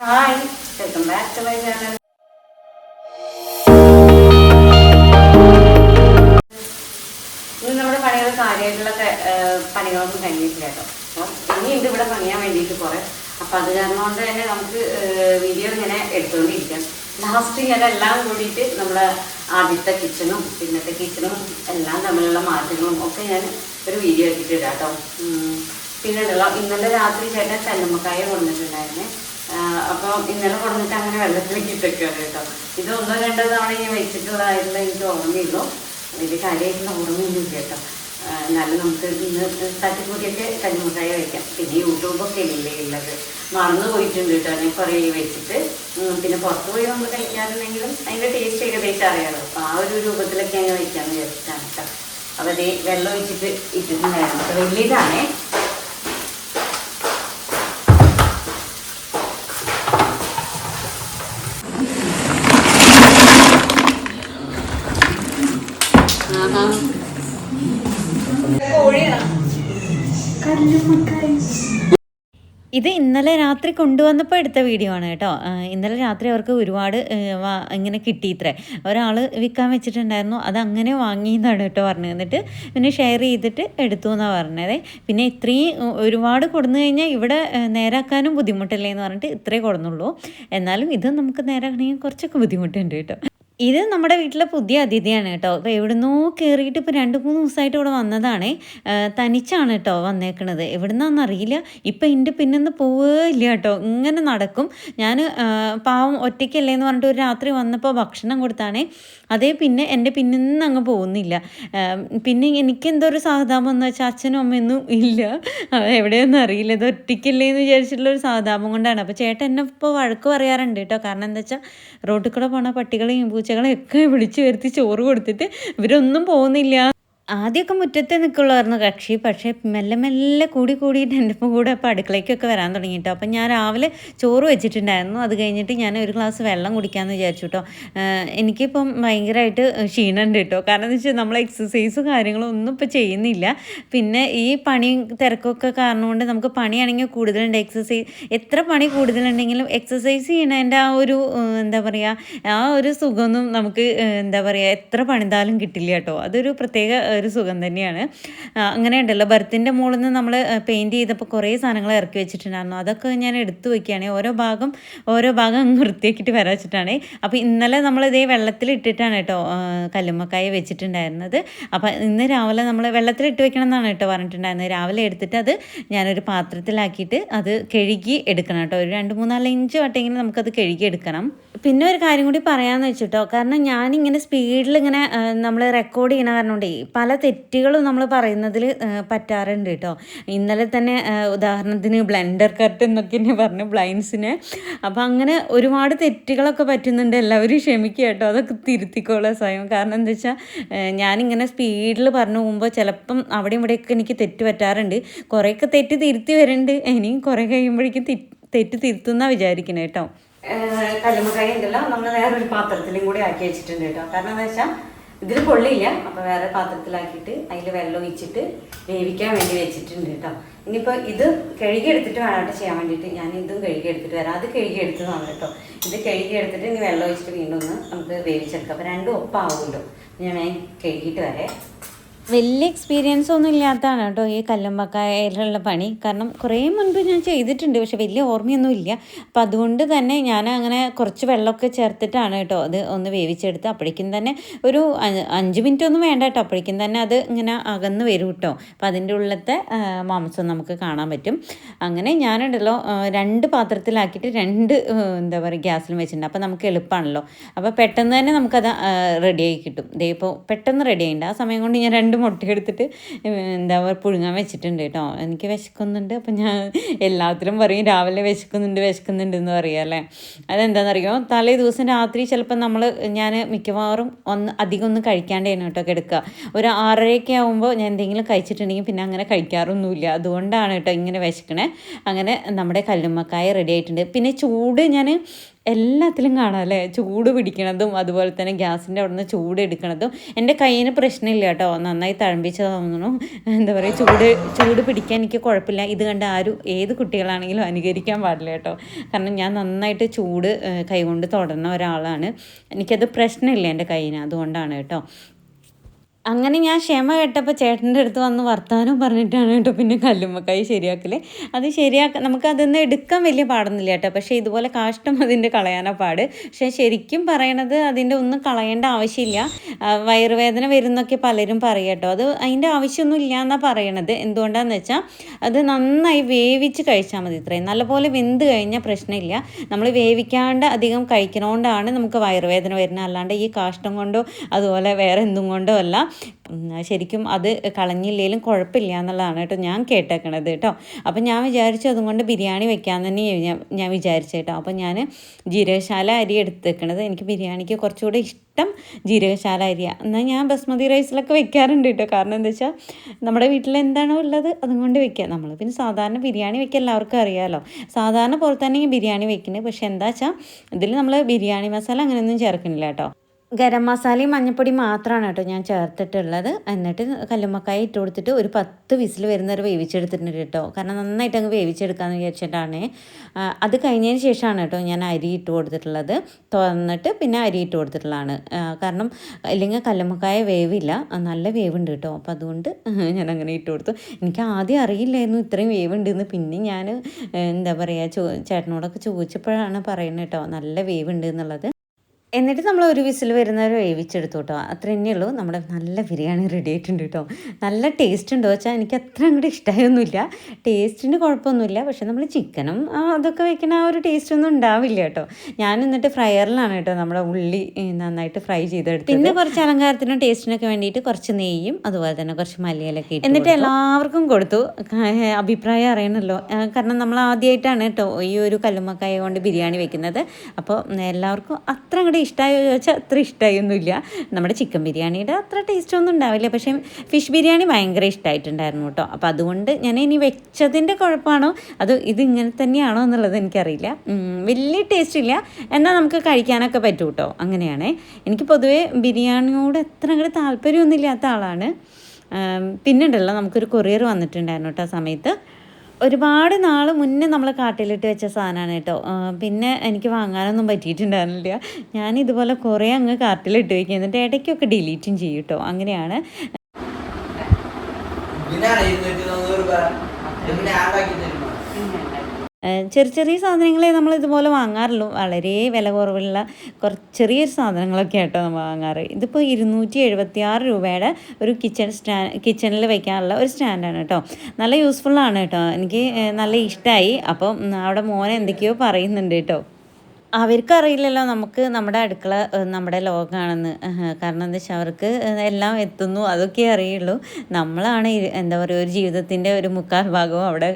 Hi welcome back to my channel ഇന്ന് നമ്മുടെ പണികൾ കാര്യമായിട്ടുള്ള പണികളൊന്നും കഴിഞ്ഞിട്ടില്ല കേട്ടോ. അപ്പം ഇനിയുണ്ട് ഇവിടെ പണിയാൻ വേണ്ടിയിട്ട് കുറേ അപ്പം അത് കാരണം കൊണ്ട് തന്നെ നമുക്ക് വീഡിയോ ഇങ്ങനെ എടുത്തുകൊണ്ടിരിക്കാം. ലാസ്റ്റ് എല്ലാം കൂടിയിട്ട് നമ്മുടെ ആദ്യത്തെ കിച്ചണും പിന്നത്തെ കിച്ചണും എല്ലാം തമ്മിലുള്ള മാറ്റങ്ങളും ഒക്കെ ഞാൻ ഒരു വീഡിയോ എടുത്തിട്ട് ഇടാം കേട്ടോ. പിന്നെ ഉണ്ടല്ലോ ഇന്നലെ രാത്രി ചേട്ടൻ കല്ലുമ്മക്കായ കൊണ്ടിട്ടുണ്ടായിരുന്നേ അപ്പോൾ ഇന്നലെ കൊണ്ടിട്ട് അങ്ങനെ വെള്ളത്തിലേക്ക് ഇട്ടൊക്കെയാണ് കേട്ടോ. ഇത് ഒന്നോ രണ്ടോ തവണ ഇനി വെച്ചിട്ടുള്ളതായിട്ടുള്ള എനിക്ക് ഓർമ്മയുള്ളൂ. വലിയ കാര്യമായിട്ടുള്ള ഓർമ്മയൊന്നും കേട്ടോ. എന്നാലും നമുക്ക് ഇന്ന് തട്ടിക്കൂട്ടിയൊക്കെ കഞ്ഞിമുട്ടായി വയ്ക്കാം പിന്നെ യൂട്യൂബൊക്കെ ഇല്ലേ ഉള്ളത്. മറന്നു പോയിട്ടുണ്ട് കേട്ടോ. ഞാൻ കുറേ വെച്ചിട്ട്. പിന്നെ പുറത്ത് പോയി നമ്മൾ കഴിക്കാറുണ്ടെങ്കിലും അതിന്റെ ടേസ്റ്റ് ഏകദേശം അറിയാമല്ലോ അപ്പോൾ ആ ഒരു രൂപത്തിലൊക്കെ ഞാൻ വയ്ക്കാമെന്ന് വിചാരിച്ചിട്ടാണ് കേട്ടോ. അപ്പോൾ അതേ വെള്ളം ഒഴിച്ചിട്ട് ഇട്ടിട്ടുണ്ടായിരുന്നു. അപ്പോൾ വലിയതാണേ ഇത് ഇന്നലെ രാത്രി കൊണ്ടുവന്നപ്പോൾ എടുത്ത വീഡിയോ ആണ് കേട്ടോ. ഇന്നലെ രാത്രി അവർക്ക് ഒരുപാട് ഇങ്ങനെ കിട്ടി ഇങ്ങനെ കിട്ടിയിത്രേ ഒരാൾ വിൽക്കാൻ വെച്ചിട്ടുണ്ടായിരുന്നു. അത് അങ്ങനെ വാങ്ങിയെന്നാണ് കേട്ടോ പറഞ്ഞു എന്നിട്ട് പിന്നെ ഷെയർ ചെയ്തിട്ട് എടുത്തു എന്നാണ് പറഞ്ഞത്. പിന്നെ ഇത്രയും ഒരുപാട് കൊടുന്നു കഴിഞ്ഞാൽ ഇവിടെ നേരാക്കാനും ബുദ്ധിമുട്ടല്ലേ എന്ന് പറഞ്ഞിട്ട് ഇത്രേ കൊടുന്നുള്ളൂ. എന്നാലും ഇത് നമുക്ക് നേരാക്കണമെങ്കിൽ കുറച്ചൊക്കെ ബുദ്ധിമുട്ടുണ്ട് കേട്ടോ. ഇത് നമ്മുടെ വീട്ടിലെ പുതിയ അതിഥിയാണ് കേട്ടോ. അപ്പോൾ എവിടുന്നോ കയറിയിട്ട് ഇപ്പോൾ രണ്ട് മൂന്ന് ദിവസമായിട്ട് ഇവിടെ വന്നതാണേ. തനിച്ചാണ് കേട്ടോ വന്നേക്കണത്. എവിടുന്നാന്ന് അറിയില്ല. ഇപ്പം എന്റെ പിന്നൊന്ന് പോവുകയില്ല കേട്ടോ. ഇങ്ങനെ നടക്കും. ഞാൻ പാവം ഒറ്റയ്ക്കല്ലേ എന്ന് പറഞ്ഞിട്ട് ഒരു രാത്രി വന്നപ്പോൾ ഭക്ഷണം കൊടുത്താണേ. അതേ പിന്നെ എന്റെ പിന്നിന്ന് അങ്ങ് പോകുന്നില്ല. പിന്നെ എനിക്ക് എന്തോ ഒരു സഹതാപം എന്ന് വെച്ചാൽ അച്ഛനും അമ്മയൊന്നും ഇല്ല. എവിടെയൊന്നും അറിയില്ല. ഇത് ഒറ്റയ്ക്കല്ലേ എന്ന് വിചാരിച്ചിട്ടുള്ള ഒരു സഹതാപം കൊണ്ടാണ്. അപ്പോൾ ചേട്ടൻ എന്നെ ഇപ്പോൾ വഴക്ക് പറയാറുണ്ട് കേട്ടോ. കാരണം എന്താ വെച്ചാൽ റോട്ടിൽ കൂടെ പോണ പട്ടികളെയും പൂച്ചകളെയും ഒക്കെ വിളിച്ചു വരുത്തി ചോറ് കൊടുത്തിട്ട് ഇവരൊന്നും പോകുന്നില്ല. ആദ്യമൊക്കെ മുറ്റത്ത് നിൽക്കുള്ളായിരുന്നു കക്ഷി പക്ഷേ മെല്ലെ മെല്ലെ കൂടി കൂടിയിട്ട് എന്റെ ഒപ്പം കൂടെ അപ്പോൾ അടുക്കളയ്ക്കൊക്കെ വരാൻ തുടങ്ങി തുടങ്ങിയിട്ടോ അപ്പം ഞാൻ രാവിലെ ചോറ് വെച്ചിട്ടുണ്ടായിരുന്നു. അത് കഴിഞ്ഞിട്ട് ഞാൻ ഒരു ഗ്ലാസ് വെള്ളം കുടിക്കാമെന്ന് വിചാരിച്ചു കേട്ടോ എനിക്കിപ്പം ഭയങ്കരമായിട്ട് ക്ഷീണമുണ്ട് കേട്ടോ കാരണം എന്ന് വെച്ചാൽ നമ്മൾ എക്സസൈസും കാര്യങ്ങളും ഒന്നും ഇപ്പോൾ ചെയ്യുന്നില്ല. പിന്നെ ഈ പണി തിരക്കൊക്കെ കാരണം കൊണ്ട് നമുക്ക് പണിയാണെങ്കിൽ കൂടുതലുണ്ട് എക്സസൈസ് എത്ര പണി കൂടുതലുണ്ടെങ്കിലും എക്സസൈസ് ചെയ്യണതിന്റെ ആ ഒരു എന്താ പറയുക ആ ഒരു സുഖമൊന്നും നമുക്ക് എന്താ പറയുക എത്ര പണിതാലും കിട്ടില്ല കേട്ടോ അതൊരു പ്രത്യേക ഒരു സുഖം തന്നെയാണ്. അങ്ങനെ ഉണ്ടല്ലോ. ബർത്തിന്റെ മുകളിൽ നിന്ന് നമ്മൾ പെയിന്റ് ചെയ്തപ്പോൾ കുറേ സാധനങ്ങൾ ഇറക്കി വെച്ചിട്ടുണ്ടായിരുന്നു. അതൊക്കെ ഞാൻ എടുത്തു വയ്ക്കുകയാണ് ഓരോ ഭാഗം ഓരോ ഭാഗം അങ്ങ് വൃത്തിയാക്കിയിട്ട് വരാൻ വെച്ചിട്ടാണ്. അപ്പോൾ ഇന്നലെ നമ്മൾ ഇതേ വെള്ളത്തിൽ ഇട്ടിട്ടാണ് കേട്ടോ കല്ലുമ്മക്കായ വെച്ചിട്ടുണ്ടായിരുന്നത്. അപ്പോൾ ഇന്ന് രാവിലെ നമ്മൾ വെള്ളത്തിലിട്ട് വെക്കണം എന്നാണ് കേട്ടോ പറഞ്ഞിട്ടുണ്ടായിരുന്നത്. രാവിലെ എടുത്തിട്ട് അത് ഞാനൊരു പാത്രത്തിലാക്കിയിട്ട് അത് കഴുകി എടുക്കണം കേട്ടോ. ഒരു രണ്ട് മൂന്നാൽ ഇഞ്ച് വട്ടെങ്കിലും നമുക്കത് കഴുകി എടുക്കണം. പിന്നെ ഒരു കാര്യം കൂടി പറയാമെന്ന് വെച്ചിട്ടോ. കാരണം ഞാനിങ്ങനെ സ്പീഡിൽ ഇങ്ങനെ നമ്മൾ റെക്കോർഡ് ചെയ്യണ കാരണം കൊണ്ടേ പല തെറ്റുകളും നമ്മൾ പറയുന്നതിൽ പറ്റാറുണ്ട് കേട്ടോ ഇന്നലെ തന്നെ ഉദാഹരണത്തിന് ബ്ലെൻഡർ കട്ട് എന്നൊക്കെ തന്നെ പറഞ്ഞു ബ്ലൈൻസിന് അപ്പോൾ അങ്ങനെ ഒരുപാട് തെറ്റുകളൊക്കെ പറ്റുന്നുണ്ട്. എല്ലാവരും ക്ഷമിക്കുക കേട്ടോ അതൊക്കെ തിരുത്തിക്കോളാം സ്വയം. കാരണം എന്താ വെച്ചാൽ ഞാനിങ്ങനെ സ്പീഡിൽ പറഞ്ഞു പോകുമ്പോൾ ചിലപ്പം അവിടെയും ഇവിടെയൊക്കെ എനിക്ക് തെറ്റ് പറ്റാറുണ്ട്. കുറേയൊക്കെ തെറ്റ് തിരുത്തി വരുന്നുണ്ട് ഇനിയും കുറേ കഴിയുമ്പോഴേക്കും തെറ്റ് തെറ്റ് തിരുത്തുന്ന വിചാരിക്കണേ കേട്ടോ കല്ലുമ്മക്കായ ഉണ്ടല്ലോ. നമ്മൾ വേറൊരു പാത്രത്തിലും കൂടി ആക്കി വെച്ചിട്ടുണ്ട് കേട്ടോ കാരണം എന്താ വെച്ചാൽ ഇതിൽ പൊള്ളിയില്ല. അപ്പോൾ വേറെ പാത്രത്തിലാക്കിയിട്ട് അതിൽ വെള്ളം ഒഴിച്ചിട്ട് വേവിക്കാൻ വേണ്ടി വെച്ചിട്ടുണ്ട് കേട്ടോ. ഇനിയിപ്പോൾ ഇത് കഴുകിയെടുത്തിട്ട് വേണം ചെയ്യാൻ വേണ്ടിട്ട് ഞാൻ ഇതും കഴുകിയെടുത്തിട്ട് വരാം. അത് കഴുകിയെടുത്തതാണ് കേട്ടോ. ഇത് കഴുകിയെടുത്തിട്ട് ഇനി വെള്ളം ഒഴിച്ചിട്ട് വീണ്ടും ഒന്ന് നമുക്ക് വേവിച്ചെടുക്കാം. അപ്പോൾ രണ്ടും ഒപ്പാവുമല്ലോ. ഞാൻ കഴുകിയിട്ട് വരേ. വലിയ എക്സ്പീരിയൻസ് ഒന്നും ഇല്ലാത്തതാണ് കേട്ടോ ഈ കല്ലുമ്പക്കായലുള്ള പണി. കാരണം കുറേ മുൻപ് ഞാൻ ചെയ്തിട്ടുണ്ട് പക്ഷെ വലിയ ഓർമ്മയൊന്നും ഇല്ല. അപ്പം അതുകൊണ്ട് തന്നെ ഞാൻ അങ്ങനെ കുറച്ച് വെള്ളമൊക്കെ ചേർത്തിട്ടാണ് കേട്ടോ അത് ഒന്ന് വേവിച്ചെടുത്ത് അപ്പോഴേക്കും തന്നെ ഒരു അഞ്ച് മിനിറ്റ് ഒന്നും വേണ്ട കേട്ടോ. അപ്പോഴേക്കും തന്നെ അത് ഇങ്ങനെ അകന്ന് വരും കേട്ടോ. അപ്പം അതിന്റെ ഉള്ളത്തെ മാംസം നമുക്ക് കാണാൻ പറ്റും. അങ്ങനെ ഞാനുണ്ടല്ലോ രണ്ട് പാത്രത്തിലാക്കിയിട്ട് രണ്ട് എന്താ പറയുക ഗ്യാസിലും വെച്ചിട്ടുണ്ട്. അപ്പോൾ നമുക്ക് എളുപ്പമാണല്ലോ അപ്പോൾ പെട്ടെന്ന് തന്നെ നമുക്കത് റെഡിയായി കിട്ടും. ഇതേ ഇപ്പോൾ പെട്ടെന്ന് റെഡി ആയിട്ടുണ്ട് ആ സമയം കൊണ്ട് ഞാൻ രണ്ട് രണ്ട് മുട്ടയെടുത്തിട്ട് എന്താ പറയുക പുഴുങ്ങാൻ വെച്ചിട്ടുണ്ട് കേട്ടോ. എനിക്ക് വിശക്കുന്നുണ്ട്. അപ്പം ഞാൻ എല്ലാത്തിലും പറയും രാവിലെ വിശക്കുന്നുണ്ട് വിശക്കുന്നുണ്ട് എന്ന് പറയുക അല്ലേ? അതെന്താണെന്നറിയോ തലേ ദിവസം രാത്രി ചിലപ്പോൾ നമ്മൾ ഞാൻ മിക്കവാറും ഒന്ന് അധികം ഒന്നും കഴിക്കാണ്ടാണ് കേട്ടോ കിടക്കുക ഒരു ആറരയൊക്കെ ആകുമ്പോൾ ഞാൻ എന്തെങ്കിലും കഴിച്ചിട്ടുണ്ടെങ്കിൽ പിന്നെ അങ്ങനെ കഴിക്കാറൊന്നുമില്ല. അതുകൊണ്ടാണ് കേട്ടോ ഇങ്ങനെ വിശക്കണേ. അങ്ങനെ നമ്മുടെ കല്ലുമ്മക്കായ റെഡി ആയിട്ടുണ്ട്. പിന്നെ ചൂട് ഞാൻ എല്ലാത്തിലും കാണാം അല്ലേ? ചൂട് പിടിക്കണതും അതുപോലെ തന്നെ ഗ്യാസിന്റെ അവിടെ നിന്ന് ചൂട് എടുക്കണതും. എന്റെ കയ്യിന് പ്രശ്നമില്ല കേട്ടോ. നന്നായി തഴമ്പിച്ച് തോന്നുന്നു എന്താ പറയുക ചൂട് ചൂട് പിടിക്കാൻ എനിക്ക് കുഴപ്പമില്ല. ഇത് കണ്ട് ആരും ഏത് കുട്ടികളാണെങ്കിലും അനുകരിക്കാൻ പാടില്ല കേട്ടോ. കാരണം ഞാൻ നന്നായിട്ട് ചൂട് കൈകൊണ്ട് തുടർന്ന ഒരാളാണ്. എനിക്കത് പ്രശ്നമില്ല എന്റെ കയ്യിന്. അതുകൊണ്ടാണ് കേട്ടോ. അങ്ങനെ ഞാൻ ക്ഷമ കേട്ടപ്പോൾ ചേട്ടന്റെ അടുത്ത് വന്ന് വർത്താനം പറഞ്ഞിട്ടാണ് കേട്ടോ പിന്നെ കല്ലുമ്മക്കായി ശരിയാക്കൽ അത് ശരിയാക്ക നമുക്ക് അതൊന്നും എടുക്കാൻ വലിയ പാടൊന്നുമില്ല കേട്ടോ. പക്ഷേ ഇതുപോലെ കാഷ്ടം അതിന്റെ കളയാനാ പാട്. പക്ഷേ ശരിക്കും പറയണത് അതിന്റെ ഒന്നും കളയേണ്ട ആവശ്യമില്ല. വയറുവേദന വരുന്നൊക്കെ പലരും പറയും കേട്ടോ. അത് അതിന്റെ ആവശ്യമൊന്നും ഇല്ല എന്നാണ് പറയണത്. എന്തുകൊണ്ടാന്ന് വെച്ചാൽ അത് നന്നായി വേവിച്ച് കഴിച്ചാൽ മതി ഇത്രയും. നല്ലപോലെ വെന്ത് കഴിഞ്ഞാൽ പ്രശ്നമില്ല. നമ്മൾ വേവിക്കാണ്ട് അധികം കഴിക്കണോണ്ടാണ് നമുക്ക് വയറുവേദന വരുന്നത്. അല്ലാണ്ട് ഈ കാഷ്ടം കൊണ്ടോ അതുപോലെ വേറെ എന്തും കൊണ്ടോ അല്ല. ശരിക്കും അത് കളഞ്ഞില്ലെങ്കിലും കുഴപ്പമില്ല എന്നുള്ളതാണ് കേട്ടോ ഞാൻ കേട്ടേക്കണത് കേട്ടോ. അപ്പം ഞാൻ വിചാരിച്ചു അതുകൊണ്ട് ബിരിയാണി വെക്കാൻ തന്നെ ഞാൻ വിചാരിച്ചു കേട്ടോ. അപ്പം ഞാൻ ജീരകശാല അരി എടുത്തേക്കണത്. എനിക്ക് ബിരിയാണിക്ക് കുറച്ചുകൂടെ ഇഷ്ടം ജീരകശാല അരിയാണ് എന്നാൽ ഞാൻ ബസ്മതി റൈസിലൊക്കെ വെക്കാറുണ്ട് കേട്ടോ. കാരണം എന്താ വെച്ചാൽ നമ്മുടെ വീട്ടിൽ എന്താണോ ഉള്ളത് അതുകൊണ്ട് വെക്കുക നമ്മൾ പിന്നെ സാധാരണ ബിരിയാണി വെക്കുക എല്ലാവർക്കും അറിയാമല്ലോ സാധാരണ പോലെ തന്നെ ബിരിയാണി വെക്കുന്നത്. പക്ഷേ എന്താ വെച്ചാൽ ഇതിൽ നമ്മൾ ബിരിയാണി മസാല അങ്ങനെയൊന്നും ചേർക്കുന്നില്ല കേട്ടോ. ഗരം മസാലയും മഞ്ഞപ്പൊടി മാത്രമാണ് കേട്ടോ ഞാൻ ചേർത്തിട്ടുള്ളത്. എന്നിട്ട് കല്ലുമ്മക്കായ ഇട്ട് കൊടുത്തിട്ട് ഒരു പത്ത് വിസിൽ വരുന്നവരെ വേവിച്ചെടുത്തിട്ടുണ്ട് കേട്ടോ. കാരണം നന്നായിട്ട് അങ്ങ് വേവിച്ചെടുക്കാമെന്ന് വിചാരിച്ചിട്ടാണ്. അത് കഴിഞ്ഞതിന് ശേഷമാണ് കേട്ടോ ഞാൻ അരി ഇട്ട് കൊടുത്തിട്ടുള്ളത്. തുറന്നിട്ട് പിന്നെ അരി ഇട്ട് കൊടുത്തിട്ടുള്ളതാണ്. കാരണം അല്ലെങ്കിൽ കല്ലുമ്മക്കായ വേവില്ല. നല്ല വേവുണ്ട് കേട്ടോ. അപ്പോൾ അതുകൊണ്ട് ഞാൻ അങ്ങനെ ഇട്ട് കൊടുത്തു. എനിക്ക് ആദ്യം അറിയില്ലായിരുന്നു ഇത്രയും വേവുണ്ടെന്ന്. പിന്നെ ഞാൻ എന്താ പറയുക ചോ ചേട്ടനോടൊക്കെ ചോദിച്ചപ്പോഴാണ് പറയുന്നത് കേട്ടോ നല്ല വേവുണ്ട് എന്നുള്ളത്. എന്നിട്ട് നമ്മൾ ഒരു വിസിൽ വരുന്നവരെ വേവിച്ചെടുത്തു കേട്ടോ. അത്ര തന്നെ ഉള്ളൂ നമ്മുടെ നല്ല ബിരിയാണി റെഡി ആയിട്ടുണ്ട് കേട്ടോ. നല്ല ടേസ്റ്റ് ഉണ്ടോ. വെച്ചാൽ എനിക്ക് അത്ര അങ്ങോട്ട് ഇഷ്ടമായൊന്നുമില്ല ടേസ്റ്റിന് കുഴപ്പമൊന്നുമില്ല. പക്ഷെ നമ്മൾ ചിക്കനും അതൊക്കെ വെക്കുന്ന ആ ഒരു ടേസ്റ്റ് ഒന്നും ഉണ്ടാവില്ല കേട്ടോ. ഞാൻ എന്നിട്ട് ഫ്രയറിലാണ് കേട്ടോ നമ്മുടെ ഉള്ളി നന്നായിട്ട് ഫ്രൈ ചെയ്തെടുത്തു പിന്നെ കുറച്ച് അലങ്കാരത്തിനും ടേസ്റ്റിനൊക്കെ വേണ്ടിയിട്ട് കുറച്ച് നെയ്യും അതുപോലെ തന്നെ കുറച്ച് മല്ലിയിലൊക്കെ ഇട്ട് എന്നിട്ട് എല്ലാവർക്കും കൊടുത്തു. അഭിപ്രായം അറിയണമല്ലോ കാരണം നമ്മൾ ആദ്യമായിട്ടാണ് കേട്ടോ ഈ ഒരു കല്ലുമ്മക്കായ കൊണ്ട് ബിരിയാണി വെക്കുന്നത്. അപ്പോൾ എല്ലാവർക്കും അത്ര അങ്ങോട്ട് ഇഷ്ടമായോ ചോദിച്ചാൽ അത്ര ഇഷ്ടമായൊന്നുമില്ല നമ്മുടെ ചിക്കൻ ബിരിയാണിയുടെ അത്ര ടേസ്റ്റ് ഒന്നും ഉണ്ടാവില്ല. പക്ഷേ ഫിഷ് ബിരിയാണി ഭയങ്കര ഇഷ്ടമായിട്ടുണ്ടായിരുന്നു കേട്ടോ. അപ്പോൾ അതുകൊണ്ട് ഞാൻ ഇനി വെച്ചതിന്റെ കുഴപ്പമാണോ? അത് ഇത് ഇങ്ങനെ തന്നെയാണോ എന്നുള്ളത് എനിക്കറിയില്ല. വലിയ ടേസ്റ്റ് ഇല്ല. എന്നാൽ നമുക്ക് കഴിക്കാനൊക്കെ പറ്റും കേട്ടോ. അങ്ങനെയാണേ. എനിക്ക് പൊതുവേ ബിരിയാണിയോട് എത്ര അങ്ങോട്ട് താല്പര്യമൊന്നുമില്ലാത്ത ആളാണ്. ആം, പിന്നെ ഉണ്ടല്ലോ നമുക്കൊരു കൊറിയർ വന്നിട്ടുണ്ടായിരുന്നു കേട്ടോ ആ സമയത്ത്. ഒരുപാട് നാൾ മുന്നേ നമ്മൾ കാട്ടിലിട്ട് വെച്ച സാധനമാണ് കേട്ടോ. പിന്നെ എനിക്ക് വാങ്ങാനൊന്നും പറ്റിയിട്ടുണ്ടായിരുന്നില്ല. ഞാൻ ഇതുപോലെ കുറേ അങ്ങ് കാട്ടിലിട്ട് വയ്ക്കും എന്നിട്ട് ഇടയ്ക്കൊക്കെ ഡിലീറ്റും ചെയ്യും കേട്ടോ. അങ്ങനെയാണ്. രൂപ? പിന്നെ ഏഹ് ചെറിയ ചെറിയ സാധനങ്ങളെ നമ്മൾ ഇതുപോലെ വാങ്ങാറുള്ളൂ വളരെ വില കുറവുള്ള കുറച്ച് ചെറിയൊരു സാധനങ്ങളൊക്കെ ആയിട്ടോ നമ്മൾ വാങ്ങാറ്. ഇതിപ്പോൾ ഇരുന്നൂറ്റി എഴുപത്തി ആറ് രൂപയുടെ ഒരു കിച്ചൺ സ്റ്റാ കിച്ചണിൽ വെക്കാനുള്ള ഒരു സ്റ്റാൻഡാണ് കേട്ടോ. നല്ല യൂസ്ഫുള്ളാണ് കേട്ടോ. എനിക്ക് നല്ല ഇഷ്ടമായി അപ്പം അവിടെ മോനെ എന്തൊക്കെയോ പറയുന്നുണ്ട് കേട്ടോ. അവർക്കറിയില്ലല്ലോ നമുക്ക് നമ്മുടെ അടുക്കള നമ്മുടെ ലോകമാണെന്ന് കാരണം എന്താ വെച്ചാൽ അവർക്ക് എല്ലാം എത്തുന്നു അതൊക്കെ അറിയുള്ളൂ. നമ്മളാണ് എന്താ പറയുക ഒരു ജീവിതത്തിന്റെ ഒരു മുക്കാൽ ഭാഗവും അവിടെ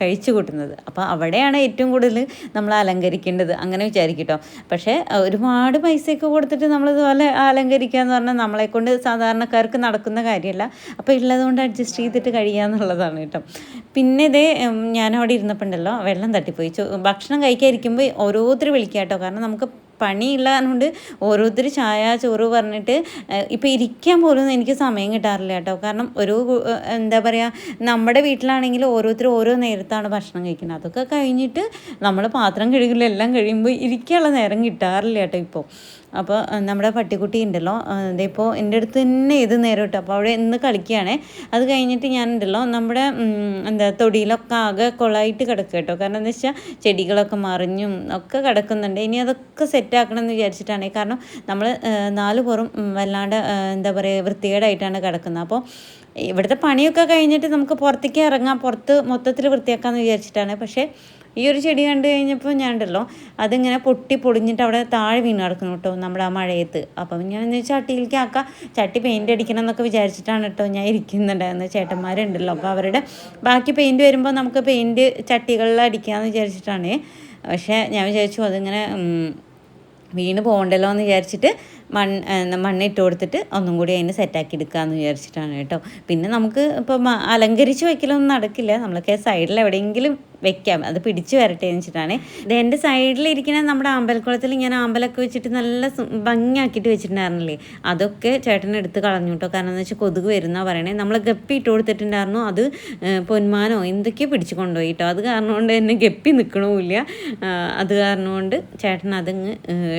കഴിച്ചു കൂട്ടുന്നത്. അപ്പോൾ അവിടെയാണ് ഏറ്റവും കൂടുതൽ നമ്മൾ അലങ്കരിക്കേണ്ടത്. അങ്ങനെ വിചാരിക്കട്ടോ. പക്ഷേ ഒരുപാട് പൈസയൊക്കെ കൊടുത്തിട്ട് നമ്മളിതുപോലെ അലങ്കരിക്കുക എന്ന് പറഞ്ഞാൽ നമ്മളെക്കൊണ്ട് സാധാരണക്കാർക്ക് നടക്കുന്ന കാര്യമല്ല. അപ്പോൾ ഉള്ളതുകൊണ്ട് അഡ്ജസ്റ്റ് ചെയ്തിട്ട് കഴിയുക എന്നുള്ളതാണ് കേട്ടോ. പിന്നെ ഇതേ ഞാനവിടെ ഇരുന്നപ്പോണ്ടല്ലോ വെള്ളം തട്ടിപ്പോയി. ഭക്ഷണം കഴിക്കാതിരിക്കുമ്പോൾ ഓരോരുത്തർ വിളിക്കുക കേട്ടോ കാരണം നമുക്ക് പണിയില്ലാന്നുകൊണ്ട് കൊണ്ട് ഓരോരുത്തർ ചായ ചോറ് പറഞ്ഞിട്ട് ഇപ്പോൾ ഇരിക്കാൻ പോലും എനിക്ക് സമയം കിട്ടാറില്ല കേട്ടോ. കാരണം ഒരു എന്താ പറയുക നമ്മുടെ വീട്ടിലാണെങ്കിൽ ഓരോരുത്തർ ഓരോ നേരത്താണ് ഭക്ഷണം കഴിക്കുന്നത്. അതൊക്കെ കഴിഞ്ഞിട്ട് നമ്മൾ പാത്രം കഴുകില്ല എല്ലാം കഴിയുമ്പോൾ ഇരിക്കാനുള്ള നേരം കിട്ടാറില്ല കേട്ടോ ഇപ്പോൾ അപ്പോൾ നമ്മുടെ പട്ടിക്കുട്ടി ഉണ്ടല്ലോ ഇതിപ്പോൾ എന്റെ അടുത്ത് തന്നെ ഇത് നേരം ഇട്ടു അപ്പോൾ അവിടെ ഇന്ന് കളിക്കുകയാണേ. അത് കഴിഞ്ഞിട്ട് ഞാൻ ഉണ്ടല്ലോ നമ്മുടെ എന്താ തൊടിയിലൊക്കെ ആകെ കൊളായിട്ട് കിടക്കുക കേട്ടോ. കാരണം എന്താ വെച്ചാൽ ചെടികളൊക്കെ മറിഞ്ഞും ഒക്കെ കിടക്കുന്നുണ്ട്. ഇനി അതൊക്കെ സെറ്റാക്കണം എന്ന് വിചാരിച്ചിട്ടാണ്. കാരണം നമ്മൾ നാല് പുറം വല്ലാണ്ട് എന്താ പറയുക വൃത്തികേടായിട്ടാണ് കിടക്കുന്നത്. അപ്പോൾ ഇവിടുത്തെ പണിയൊക്കെ കഴിഞ്ഞിട്ട് നമുക്ക് പുറത്തേക്ക് ഇറങ്ങാം. പുറത്ത് മൊത്തത്തിൽ വൃത്തിയാക്കാമെന്ന് വിചാരിച്ചിട്ടാണ്. പക്ഷേ ഈ ഒരു ചെടി കണ്ടു കഴിഞ്ഞപ്പോൾ ഞാൻ ഉണ്ടല്ലോ അതിങ്ങനെ പൊട്ടി പൊളിഞ്ഞിട്ട് അവിടെ താഴെ വീണ് കിടക്കുന്നു കേട്ടോ നമ്മുടെ ആ മഴയത്ത്. അപ്പം ഞാൻ ചട്ടിയിലേക്ക് ആക്കാം. ചട്ടി പെയിന്റ് അടിക്കണം എന്നൊക്കെ വിചാരിച്ചിട്ടാണ് കേട്ടോ ഞാൻ ഇരിക്കുന്നുണ്ടായിരുന്നത് ചേട്ടന്മാരുണ്ടല്ലോ അപ്പോൾ അവരുടെ ബാക്കി പെയിന്റ് വരുമ്പോൾ നമുക്ക് പെയിന്റ് ചട്ടികളിൽ അടിക്കാമെന്ന് വിചാരിച്ചിട്ടാണ്. പക്ഷേ ഞാൻ വിചാരിച്ചു അതിങ്ങനെ വീണ് പോകണ്ടല്ലോ എന്ന് വിചാരിച്ചിട്ട് മണ്ണ് മണ്ണിട്ട് കൊടുത്തിട്ട് ഒന്നും കൂടി അതിന് സെറ്റാക്കി എടുക്കാമെന്ന് വിചാരിച്ചിട്ടാണ് കേട്ടോ. പിന്നെ നമുക്ക് ഇപ്പം അലങ്കരിച്ച് വയ്ക്കലൊന്നും നടക്കില്ല. നമ്മളൊക്കെ സൈഡിൽ എവിടെയെങ്കിലും വെക്കാം. അത് പിടിച്ചു വരട്ടെ എന്ന് വെച്ചിട്ടാണ്. ഇത് എന്റെ സൈഡിലിരിക്കുന്ന നമ്മുടെ അമ്പലക്കുളത്തിൽ ഇങ്ങനെ അമ്പലമൊക്കെ വെച്ചിട്ട് നല്ല ഭംഗിയാക്കിയിട്ട് വെച്ചിട്ടുണ്ടായിരുന്നില്ലേ? അതൊക്കെ ചേട്ടൻ എടുത്ത് കളഞ്ഞു കേട്ടോ. കാരണം എന്താ വെച്ചാൽ കൊതുക് വരുന്ന പറയണേ. നമ്മൾ ഗപ്പി ഇട്ട് കൊടുത്തിട്ടുണ്ടായിരുന്നു. അത് പൊന്മാനോ എന്തൊക്കെയോ പിടിച്ചു കൊണ്ടുപോയി കേട്ടോ. അത് കാരണം കൊണ്ട് തന്നെ ഗപ്പി നിൽക്കണമില്ല അത് കാരണം കൊണ്ട് ചേട്ടൻ അതങ്ങ്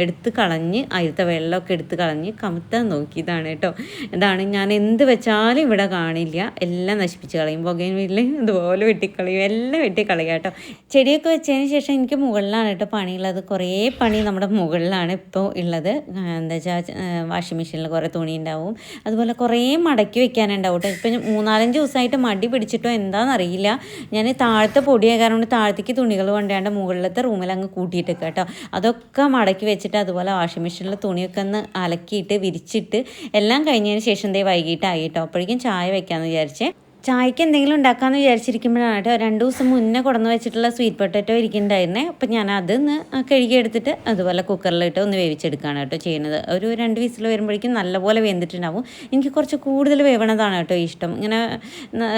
എടുത്ത് കളഞ്ഞ് അതിലത്തെ വെള്ളമൊക്കെ എടുത്ത് കളഞ്ഞ് കമത്താൻ നോക്കിയതാണ് കേട്ടോ. ഇതാണ് ഞാൻ എന്ത് വെച്ചാലും ഇവിടെ കാണില്ല. എല്ലാം നശിപ്പിച്ച് കളയും. പുകയും വീട്ടിൽ ഇതുപോലെ വെട്ടിക്കളയും. എല്ലാം വെട്ടിക്കളയും. കേട്ടോ. ചെടിയൊക്കെ വെച്ചതിന് ശേഷം എനിക്ക് മുകളിലാണ് കേട്ടോ പണിയുള്ളത്. കുറേ പണി നമ്മുടെ മുകളിലാണ് ഇപ്പോൾ ഉള്ളത്. എന്താ വെച്ചാൽ വാഷിംഗ് മെഷീനിൽ കുറേ തുണി ഉണ്ടാവും. അതുപോലെ കുറേ മടക്കി വെക്കാനുണ്ടാവും കേട്ടോ. ഇപ്പം മൂന്നാലഞ്ച് ദിവസമായിട്ട് മടി പിടിച്ചിട്ടോ എന്താണെന്നറിയില്ല ഞാൻ താഴത്തെ പൊടിയായ കാരണം താഴത്തേക്ക് തുണികൾ കൊണ്ടാണ്ട് മുകളിലത്തെ റൂമിൽ അങ്ങ് കൂട്ടിയിട്ട് കേട്ടോ. അതൊക്കെ മടക്കി വെച്ചിട്ട് അതുപോലെ വാഷിംഗ് മെഷീനിലെ തുണിയൊക്കെ ഒന്ന് അലക്കിയിട്ട് വിരിച്ചിട്ട് എല്ലാം കഴിഞ്ഞതിന് ശേഷം ദേ വൈകിട്ടായി കേട്ടോ. അപ്പോഴേക്കും ചായ വെക്കാമെന്ന് വിചാരിച്ചേ. ചായക്ക് എന്തെങ്കിലും ഉണ്ടാക്കാമെന്ന് വിചാരിച്ചിരിക്കുമ്പോഴാണ് കേട്ടോ രണ്ട് ദിവസം മുന്നേ കുടന്ന് വെച്ചിട്ടുള്ള സ്വീറ്റ് പൊട്ടാറ്റോ ഇരിക്കുന്നുണ്ടായിരുന്നേ. അപ്പം ഞാൻ അതൊന്ന് കഴുകിയെടുത്തിട്ട് അതുപോലെ കുക്കറിലിട്ട് ഒന്ന് വേവിച്ചെടുക്കുകയാണ് കേട്ടോ ചെയ്യുന്നത്. ഒരു രണ്ട് വിസിൽ വരുമ്പോഴേക്കും നല്ലപോലെ വെന്തിട്ടുണ്ടാവും. എനിക്ക് കുറച്ച് കൂടുതൽ വേവണതാണ് കേട്ടോ ഇഷ്ടം. ഇങ്ങനെ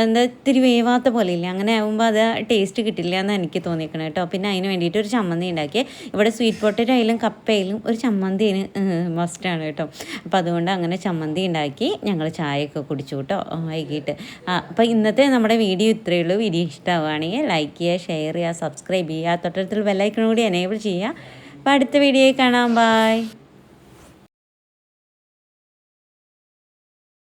എന്താ ഇത്തിരി വേവാത്ത പോലെ ഇല്ല അങ്ങനെ ആകുമ്പോൾ അത് ടേസ്റ്റ് കിട്ടില്ല എന്ന് എനിക്ക് തോന്നിക്കണം കേട്ടോ. പിന്നെ അതിന് വേണ്ടിയിട്ട് ഒരു ചമ്മന്തി ഉണ്ടാക്കി ഇവിടെ സ്വീറ്റ് പൊട്ടറ്റോ ആയാലും കപ്പയിലും ഒരു ചമ്മന്തി മസ്റ്റാണ് കേട്ടോ. അപ്പോൾ അതുകൊണ്ട് അങ്ങനെ ചമ്മന്തി ഉണ്ടാക്കി ഞങ്ങൾ ചായയൊക്കെ കുടിച്ചു കേട്ടോ. വൈകിട്ട്. അപ്പോൾ ഇന്നത്തെ നമ്മുടെ വീഡിയോ ഇത്രയേ ഉള്ളൂ. വീഡിയോ ഇഷ്ടമാവുകയാണെങ്കിൽ ലൈക്ക് ചെയ്യുക ഷെയർ ചെയ്യുക സബ്സ്ക്രൈബ് ചെയ്യുക. തൊട്ടടുത്തുള്ള ബെല്ലൈക്കണും കൂടി എനേബിൾ ചെയ്യുക. അപ്പോൾ അടുത്ത വീഡിയോയിൽ കാണാം. ബൈ